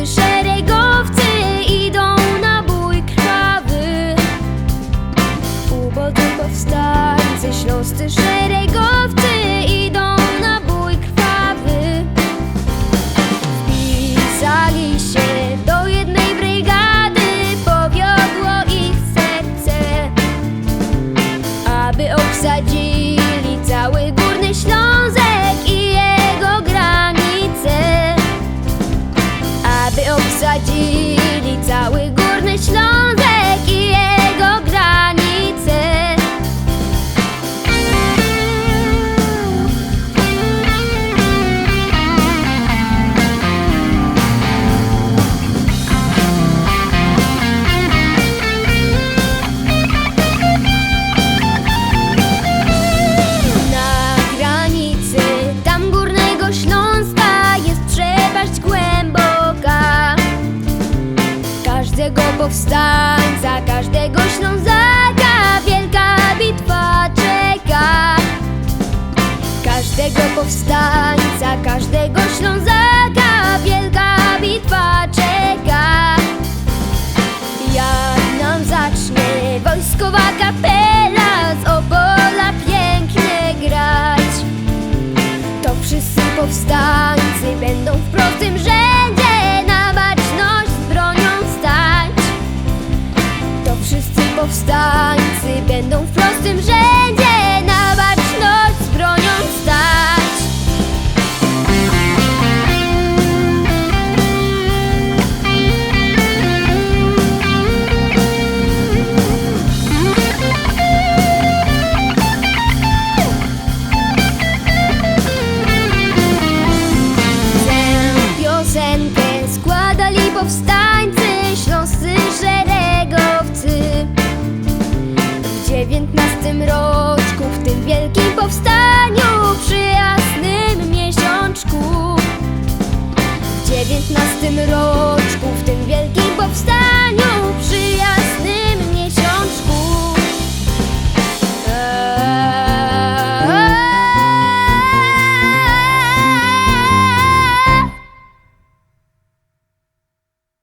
Śląscy szeregowcy idą na bój krwawy Ubodzy powstańcy, śląscy szeregowcy idą Każdego powstańca, każdego Ślązaka. Wielka bitwa czeka. Każdego powstańca, każdego Ślązaka. Wielka bitwa czeka. Jak nam zacznie wojskowa kapela z obola pięknie grać, to wszyscy powstańcy będą w prostym rzędzie będą w prostym rzędzie na baczność z bronią stać. Tę piosenkę składali powstańcy, dziewiętnastym roczku W tym wielkim powstaniu Przy jasnym miesiączku. W dziewiętnastym roczku W tym wielkim powstaniu